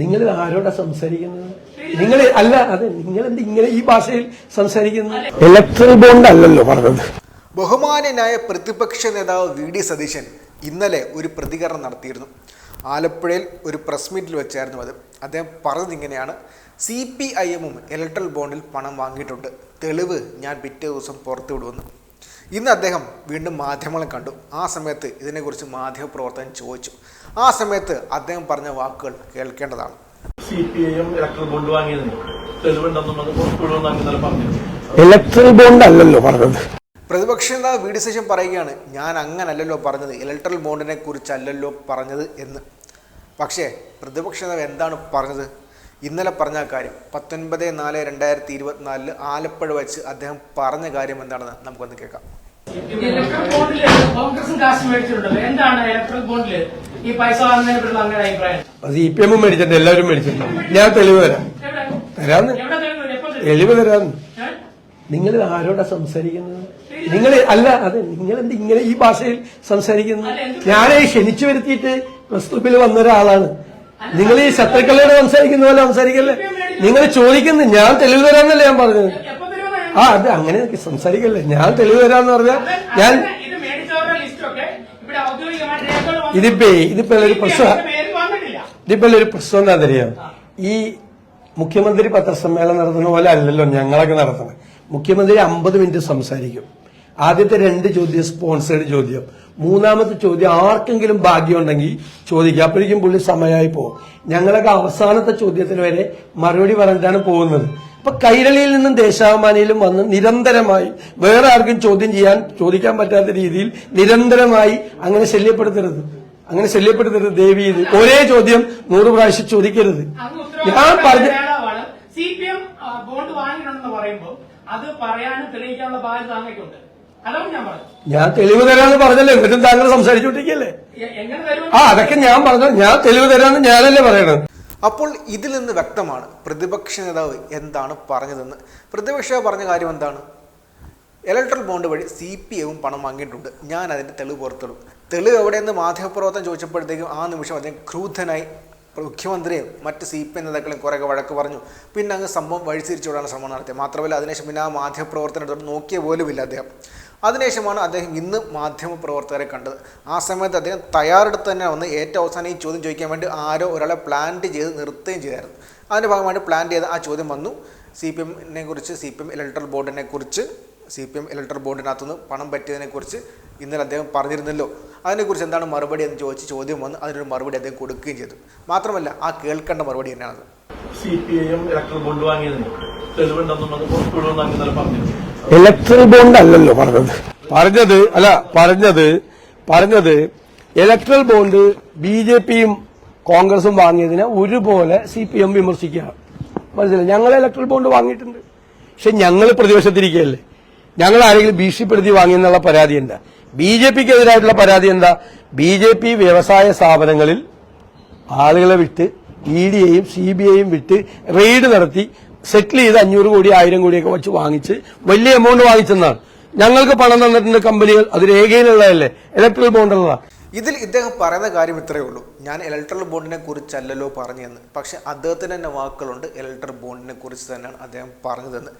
നിങ്ങൾ ആരോടാ സംസാരിക്കുന്നത്? നിങ്ങൾ അല്ല അതെ നിങ്ങൾ എന്ത് ഇങ്ങനെ ഈ ഭാഷയിൽ സംസാരിക്കുന്നത് ഇലക്ട്രൽ ബോണ്ട് അല്ലല്ലോ പറഞ്ഞത്. ബഹുമാന്യനായ പ്രതിപക്ഷ നേതാവ് വി ഡി സതീശൻ ഇന്നലെ ഒരു പ്രതികരണം നടത്തിയിരുന്നു. ആലപ്പുഴയിൽ ഒരു പ്രസ് മീറ്റിൽ വെച്ചായിരുന്നു അത്. അദ്ദേഹം പറഞ്ഞത് ഇങ്ങനെയാണ്. സി പി ഐ എമ്മും ഇലക്ട്രൽ ബോണ്ടിൽ പണം വാങ്ങിയിട്ടുണ്ട്. തെളിവ് ഞാൻ പിറ്റേ ദിവസം പുറത്തു വിടുമെന്ന് ഇന്ന് അദ്ദേഹം വീണ്ടും മാധ്യമങ്ങളെ കണ്ടു. ആ സമയത്ത് ഇതിനെക്കുറിച്ച് മാധ്യമപ്രവർത്തകൻ ചോദിച്ചു. ആ സമയത്ത് അദ്ദേഹം പറഞ്ഞ വാക്കുകൾ കേൾക്കേണ്ടതാണ്. C P I M electoral bond വാങ്ങിയതിന്. പുറത്തുവിടുമെന്ന് പറഞ്ഞു ഇലക്ട്രൽ ബോണ്ട് അല്ലല്ലോ പറഞ്ഞത്. പ്രതിപക്ഷ നേതാവ് വി ഡി സതീശൻ പറയുകയാണ് ഞാൻ അങ്ങനല്ലല്ലോ പറഞ്ഞത്. ഇലക്ട്രൽ ബോണ്ടിനെ കുറിച്ചല്ലല്ലോ പറഞ്ഞത് എന്ന്. പക്ഷേ പ്രതിപക്ഷ നേതാവ് എന്താണ് പറഞ്ഞത്? ഇന്നലെ പറഞ്ഞ കാര്യം പത്തൊൻപത് നാല് രണ്ടായിരത്തി ഇരുപത്തിനാലിൽ ആലപ്പുഴ വെച്ച് അദ്ദേഹം പറഞ്ഞ കാര്യം എന്താണെന്ന് നമുക്കൊന്ന് കേൾക്കാം. ഇലക്ട്രൽ ബോണ്ടിൽ കോൺഗ്രസും കാശ് മേടിച്ചിട്ടുണ്ടല്ലോ. എന്താണ് ഇലക്ട്രൽ ബോണ്ടിൽ ഈ പൈസ വാങ്ങുന്നതിനെ പറ്റിയുള്ള അങ്ങനെ അഭിപ്രായം? സി പി എമ്മും മേടിച്ചിട്ടുണ്ട് എല്ലാവരും മേടിച്ചിട്ടുണ്ട്. ഞാൻ തെളിവ് തരാം. തരാന്ന്. തെളിവ് തരാന്ന്. നിങ്ങൾ ആരോടാ സംസാരിക്കുന്നത്? നിങ്ങൾ അല്ല അതെ നിങ്ങൾ എന്ത് ഇങ്ങനെ ഈ ഭാഷയിൽ സംസാരിക്കുന്നു ഞാനേ ക്ഷണിച്ചു വരുത്തിയിട്ട് പ്രസ് ക്ലബിൽ വന്ന ഒരാളാണ്. നിങ്ങൾ ഈ ശത്രുക്കളോട് സംസാരിക്കുന്ന പോലെ സംസാരിക്കല്ലേ? നിങ്ങൾ ചോദിക്കുന്നു ഞാൻ തെളിവ് തരാന്നല്ലേ ഞാൻ പറഞ്ഞത്? ആ അത് അങ്ങനെ സംസാരിക്കല്ലേ? ഞാൻ തെളിവ് തരാന്ന് പറഞ്ഞാൽ ഞാൻ. ഇതിപ്പേ ഇതിപ്പോ ഒരു പ്രശ്നം ഇതിപ്പോ ഒരു പ്രശ്നം എന്താ അറിയാം? ഈ മുഖ്യമന്ത്രി പത്രസമ്മേളനം നടത്തുന്ന പോലെ അല്ലല്ലോ ഞങ്ങളൊക്കെ നടത്തണം മുഖ്യമന്ത്രി അമ്പത് മിനിറ്റ് സംസാരിക്കും. ആദ്യത്തെ രണ്ട് ചോദ്യം സ്പോൺസേഡ് ചോദ്യം. മൂന്നാമത്തെ ചോദ്യം ആർക്കെങ്കിലും ഭാഗ്യമുണ്ടെങ്കിൽ ചോദിക്കുക അപ്പോഴേക്കും പുള്ളി സമയമായി പോകും ഞങ്ങളൊക്കെ അവസാനത്തെ ചോദ്യത്തിന് വരെ മറുപടി പറഞ്ഞിട്ടാണ് പോകുന്നത്. ഇപ്പൊ കൈരളിയിൽ നിന്നും ദേശാഭിമാനിയിലും വന്ന് നിരന്തരമായി വേറെ ആർക്കും ചോദ്യം ചെയ്യാൻ ചോദിക്കാൻ പറ്റാത്ത രീതിയിൽ നിരന്തരമായി അങ്ങനെ ശല്യപ്പെടുത്തരുത്. അങ്ങനെ ശല്യപ്പെടുത്തരുത് ദേവി ഇത്. ഒരേ ചോദ്യം നൂറ് പ്രാവശ്യം ചോദിക്കരുത്. ഞാൻ പറഞ്ഞ ഉത്തരവാദിത്തപ്പെട്ട നേതാവാണ് സി പി എം ബോണ്ട് വാങ്ങിയിട്ടുണ്ടെന്ന് പറയുമ്പോൾ അത് പറയാനും തെളിയിക്കാനുള്ള ബാധ്യത അങ്ങേക്കുണ്ട് അതാണ് ഞാൻ തെളിവ് തരാന്ന് പറഞ്ഞല്ലേ? എന്നിട്ടും താങ്കൾ സംസാരിച്ചോണ്ടിരിക്കല്ലേ? ആ അതൊക്കെ ഞാൻ പറഞ്ഞു ഞാൻ തെളിവ് തരാന്ന് ഞാനല്ലേ പറയണത്. അപ്പോൾ ഇതിൽ നിന്ന് വ്യക്തമാണ് പ്രതിപക്ഷ നേതാവ് എന്താണ് പറഞ്ഞതെന്ന്. പ്രതിപക്ഷ പറഞ്ഞ കാര്യം എന്താണ്? ഇലക്ട്രൽ ബോണ്ട് വഴി സി പി എമ്മും പണം വാങ്ങിയിട്ടുണ്ട്. ഞാൻ അതിന്റെ തെളിവ് പുറത്തിടും. തെളിവ് എവിടെയെന്ന് മാധ്യമപ്രവർത്തനം ചോദിച്ചപ്പോഴത്തേക്കും ആ നിമിഷം അദ്ദേഹം ക്രൂദ്ധനായി മുഖ്യമന്ത്രിയും മറ്റ് സി പി എം നേതാക്കളെയും കുറേയൊക്കെ വഴക്ക് പറഞ്ഞു. പിന്നെ അങ്ങ് സംഭവം വഴിതിരിച്ചുവിടാനുള്ള ശ്രമം നടത്തിയത് മാത്രമല്ല അതിനുശേഷം പിന്നെ ആ മാധ്യമപ്രവർത്തനം നോക്കിയ പോലുമില്ല അദ്ദേഹം. അതിനുശേഷമാണ് അദ്ദേഹം ഇന്ന് മാധ്യമപ്രവർത്തകരെ കണ്ടത്. ആ സമയത്ത് അദ്ദേഹം തയ്യാറെടുത്ത് തന്നെ വന്ന് ഏറ്റവും അവസാനം ഈ ചോദ്യം ചോദിക്കാൻ വേണ്ടി ആരോ ഒരാളെ പ്ലാൻ ചെയ്ത് നിർത്തുകയും ചെയ്തായിരുന്നു. അതിന്റെ ഭാഗമായിട്ട് പ്ലാൻ ചെയ്ത് ആ ചോദ്യം വന്നു. സി പി എമ്മിനെ കുറിച്ച് സി പി എം ഇലക്ട്രൽ ബോർഡിനെ കുറിച്ച് സി പി എം ഇലക്ട്രൽ ബോർഡിനകത്തുനിന്ന് പണം പറ്റിയതിനെക്കുറിച്ച് ഇന്നലെ അദ്ദേഹം പറഞ്ഞിരുന്നല്ലോ. അതിനെക്കുറിച്ച് എന്താണ് മറുപടി എന്ന് ചോദിച്ച് ചോദ്യം വന്ന് അതിനൊരു മറുപടി അദ്ദേഹം കൊടുക്കുകയും ചെയ്തു. മാത്രമല്ല ആ കേൾക്കേണ്ട മറുപടി തന്നെയാണ് C P I M electoral board വാങ്ങിയതിന് തെളിവുണ്ടെന്നുള്ളത് പുറത്തുവിടുമെന്ന് അങ്ങനെ ഇന്നലെ പറഞ്ഞു ഇലക്ട്രൽ ബോണ്ട് അല്ലല്ലോ പറഞ്ഞത്. പറഞ്ഞത് അല്ല പറഞ്ഞത് പറഞ്ഞത് ഇലക്ട്രൽ ബോണ്ട് ബി ജെ പിയും കോൺഗ്രസും വാങ്ങിയതിനെ ഒരുപോലെ സി പി എം വിമർശിക്കുകയാണ്. മനസ്സിലായി? ഞങ്ങൾ ഇലക്ട്രൽ ബോണ്ട് വാങ്ങിയിട്ടുണ്ട്. പക്ഷെ ഞങ്ങൾ പ്രതിപക്ഷത്തിരിക്കുകയല്ലേ? ഞങ്ങൾ ആരെങ്കിലും ഭീഷണിപ്പെടുത്തി വാങ്ങിയെന്നുള്ള പരാതി എന്താ? ബി ജെ പിക്ക് എതിരായിട്ടുള്ള പരാതി എന്താ? ബി ജെ പി വ്യവസായ സ്ഥാപനങ്ങളിൽ ആളുകളെ വിട്ട് ഇ ഡിയെയും സി ബി ഐയും വിട്ട് റെയ്ഡ് നടത്തി സെറ്റിൽ ചെയ്ത് അഞ്ഞൂറ് കോടി ആയിരം കോടിയൊക്കെ വെച്ച് വാങ്ങിച്ച് വലിയ എമൗണ്ട് വാങ്ങിച്ചെന്നാണ്. ഞങ്ങൾക്ക് പണം തന്നിട്ടുണ്ട് കമ്പനികൾ അത് രേഖയിലുള്ളതല്ലേ. ഇലക്ട്രൽ ബോണ്ടുള്ള ഇതിൽ ഇദ്ദേഹം പറയുന്ന കാര്യം ഇത്രയേ ഉള്ളൂ. ഞാൻ ഇലക്ട്രൽ ബോണ്ടിനെ കുറിച്ചല്ലല്ലോ പറഞ്ഞതെന്ന് പക്ഷേ അദ്ദേഹത്തിന് തന്നെ വാക്കുകളുണ്ട്. ഇലക്ട്രൽ ബോണ്ടിനെ കുറിച്ച് തന്നെയാണ് അദ്ദേഹം പറഞ്ഞതെന്ന്.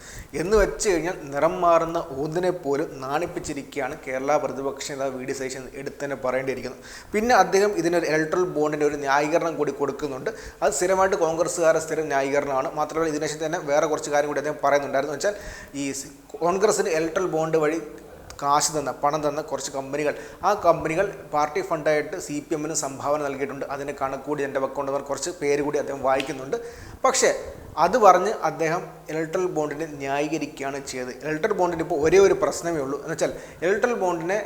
എന്ന് വെച്ച് കഴിഞ്ഞാൽ നിറം മാറുന്ന ഊന്നിനെ പോലും നാണിപ്പിച്ചിരിക്കുകയാണ് കേരള പ്രതിപക്ഷ നേതാവ് വി ഡി സതീശൻ എടുത്ത് തന്നെ പറയേണ്ടിയിരിക്കുന്നത് പിന്നെ അദ്ദേഹം ഇതിനൊരു ഇലക്ട്രൽ ബോണ്ടിന്റെ ഒരു ന്യായീകരണം കൂടി കൊടുക്കുന്നുണ്ട്. അത് സ്ഥിരമായിട്ട് കോൺഗ്രസ്സുകാരുടെ സ്ഥിരം ന്യായീകരണമാണ്. മാത്രമല്ല ഇതിനുശേഷം തന്നെ വേറെ കുറച്ച് കാര്യം കൂടി അദ്ദേഹം പറയുന്നുണ്ടായിരുന്നു. വെച്ചാൽ ഈ കോൺഗ്രസ്സിന് ഇലക്ട്രൽ ബോണ്ട് വഴി കാശ് തന്ന പണം തന്ന കുറച്ച് കമ്പനികൾ. ആ കമ്പനികൾ പാർട്ടി ഫണ്ടായിട്ട് സി പി എമ്മിന് സംഭാവന നൽകിയിട്ടുണ്ട്. അതിന് കണക്കൂടി എന്റെ അക്കൗണ്ട് കുറച്ച് പേര് കൂടി അദ്ദേഹം വായിക്കുന്നുണ്ട്. പക്ഷേ അത് പറഞ്ഞ് അദ്ദേഹം ഇലക്ട്രൽ ബോണ്ടിനെ ന്യായീകരിക്കുകയാണ് ചെയ്തത്. ഇലക്ട്രൽ ബോണ്ടിന് ഇപ്പോൾ ഒരേ ഒരു പ്രശ്നമേ ഉള്ളൂ. എന്ന് വെച്ചാൽ ഇലക്ട്രൽ ബോണ്ടിനെ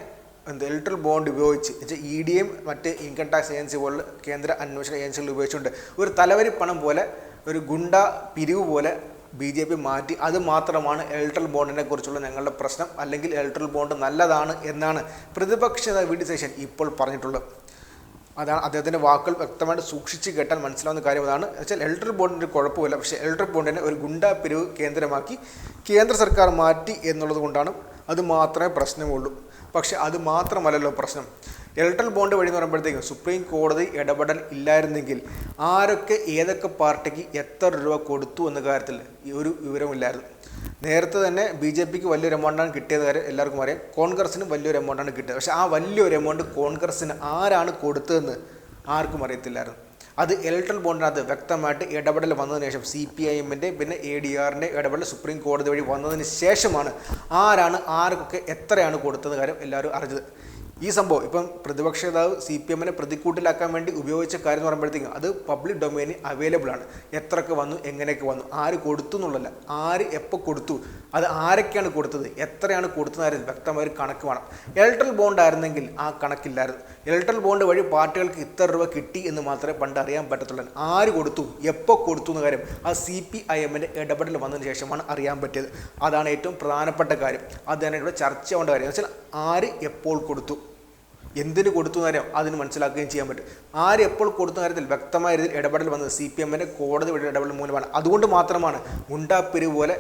എന്ത് ഇലക്ട്രൽ ബോണ്ട് ഉപയോഗിച്ച് വെച്ചാൽ ഇ എം മറ്റ് ഇൻകം ടാക്സ് ഏജൻസി പോലുള്ള കേന്ദ്ര അന്വേഷണ ഏജൻസികൾ ഉപയോഗിച്ചുകൊണ്ട് ഒരു തലവരി പണം പോലെ ഒരു ഗുണ്ട പിരിവ് പോലെ ബി ജെ പി മാറ്റി. അത് മാത്രമാണ് ഇലക്ട്രൽ ബോണ്ടിനെ കുറിച്ചുള്ള ഞങ്ങളുടെ പ്രശ്നം. അല്ലെങ്കിൽ ഇലക്ട്രൽ ബോണ്ട് നല്ലതാണ് എന്നാണ് പ്രതിപക്ഷ നേതാവ് വി. ഡി. സേഷൻ ഇപ്പോൾ പറഞ്ഞിട്ടുള്ളത്. അതാണ് അദ്ദേഹത്തിന്റെ വാക്കുകൾ വ്യക്തമായിട്ട് സൂക്ഷിച്ച് കേട്ടാൽ മനസ്സിലാവുന്ന കാര്യം അതാണ്. വെച്ചാൽ ഇലക്ട്രൽ ബോണ്ടിന്റെ കുഴപ്പമില്ല. പക്ഷേ ഇലക്ട്രൽ ബോണ്ടിനെ ഒരു ഗുണ്ടാ പിരിവ് കേന്ദ്രമാക്കി കേന്ദ്ര സർക്കാർ മാറ്റി എന്നുള്ളത് കൊണ്ടാണ് അത് മാത്രമേ പ്രശ്നമുള്ളൂ. പക്ഷേ അത് മാത്രമല്ലല്ലോ പ്രശ്നം. ഇലക്ട്രൽ ബോണ്ട് വഴി എന്ന് പറയുമ്പോഴത്തേക്കും സുപ്രീം കോടതി ഇടപെടൽ ഇല്ലായിരുന്നെങ്കിൽ ആരൊക്കെ ഏതൊക്കെ പാർട്ടിക്ക് എത്ര രൂപ കൊടുത്തു എന്ന കാര്യത്തിൽ ഒരു വിവരമില്ലായിരുന്നു. നേരത്തെ തന്നെ ബി ജെ പിക്ക് വലിയൊരു എമൗണ്ടാണ് കിട്ടിയത് കാര്യം എല്ലാവർക്കും അറിയാം. കോൺഗ്രസിനും വലിയൊരു എമൗണ്ടാണ് കിട്ടിയത്. പക്ഷേ ആ വലിയൊരു എമൗണ്ട് കോൺഗ്രസിന് ആരാണ് കൊടുത്തതെന്ന് ആർക്കും അറിയത്തില്ലായിരുന്നു. അത് ഇലക്ട്രൽ ബോണ്ടിനകത്ത് വ്യക്തമായിട്ട് ഇടപെടൽ വന്നതിന് ശേഷം സി പി ഐ എമ്മിന്റെ പിന്നെ എ ഡി ആറിന്റെ ഇടപെടൽ സുപ്രീം കോടതി വഴി വന്നതിന് ശേഷമാണ് ആരാണ് ആർക്കൊക്കെ എത്രയാണ് കൊടുത്തത് കാര്യം എല്ലാവരും അറിഞ്ഞത്. ഈ സംഭവം ഇപ്പം പ്രതിപക്ഷ നേതാവ് സി പി എമ്മിനെ പ്രതിക്കൂട്ടിലാക്കാൻ വേണ്ടി ഉപയോഗിച്ച കാര്യം എന്ന് പറയുമ്പോഴത്തേക്കും അത് പബ്ലിക് ഡൊമൈനിൽ അവൈലബിൾ ആണ്. എത്രയൊക്കെ വന്നു എങ്ങനെയൊക്കെ വന്നു ആര് കൊടുത്തു എന്നുള്ളതല്ല. ആര് എപ്പോൾ കൊടുത്തു അത് ആരൊക്കെയാണ് കൊടുത്തത് എത്രയാണ് കൊടുത്തതായിരുന്നു വ്യക്തമായ ഒരു കണക്ക് വേണം. ഇലക്ട്രൽ ബോണ്ട് ആയിരുന്നെങ്കിൽ ആ കണക്കില്ലായിരുന്നു. ഇലക്ട്രൽ ബോണ്ട് വഴി പാർട്ടികൾക്ക് ഇത്ര രൂപ കിട്ടി എന്ന് മാത്രമേ പണ്ട് അറിയാൻ പറ്റത്തുള്ളൂ. ആര് കൊടുത്തു എപ്പോൾ കൊടുത്തു എന്ന കാര്യം ആ സി പി ഐ എമ്മിന്റെ ഇടപെടൽ വന്നതിന് ശേഷമാണ് അറിയാൻ പറ്റിയത്. അതാണ് ഏറ്റവും പ്രധാനപ്പെട്ട കാര്യം. അത് തന്നെ ഇവിടെ ചർച്ച ചെയ്യേണ്ട കാര്യം. എന്ന് വെച്ചാൽ ആര് എപ്പോൾ കൊടുത്തു? എന്തിന് കൊടുത്തു കാര്യം അതിന് മനസ്സിലാക്കുകയും ചെയ്യാൻ പറ്റും. ആര് എപ്പോൾ കൊടുത്ത കാര്യത്തിൽ വ്യക്തമായ രീതിയിൽ ഇടപെടൽ വന്നത് സി പി എമ്മിന്റെ കോടതി വഴി ഇടപെടൽ മൂലമാണ്. അതുകൊണ്ട് മാത്രമാണ് ഗുണ്ടാപ്പിരി പോലെ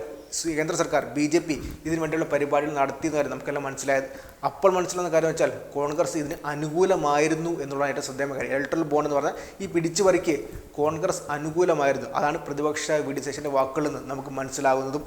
കേന്ദ്ര സർക്കാർ ബി ജെ പി ഇതിനു വേണ്ടിയുള്ള പരിപാടികൾ നടത്തിയെന്ന് കാര്യം നമുക്കെല്ലാം മനസ്സിലായത്. അപ്പോൾ മനസ്സിലാകുന്ന കാര്യം വെച്ചാൽ കോൺഗ്രസ് ഇതിന് അനുകൂലമായിരുന്നു എന്നുള്ളതാണ് ഏറ്റവും ശ്രദ്ധേയമായ കാര്യം. ഇലക്ട്രൽ ബോണ്ട് എന്ന് പറഞ്ഞാൽ ഈ പിടിച്ചു പറിക്ക് കോൺഗ്രസ് അനുകൂലമായിരുന്നു. അതാണ് പ്രതിപക്ഷ വി ഡി വാക്കുകളിൽ നമുക്ക് മനസ്സിലാകുന്നതും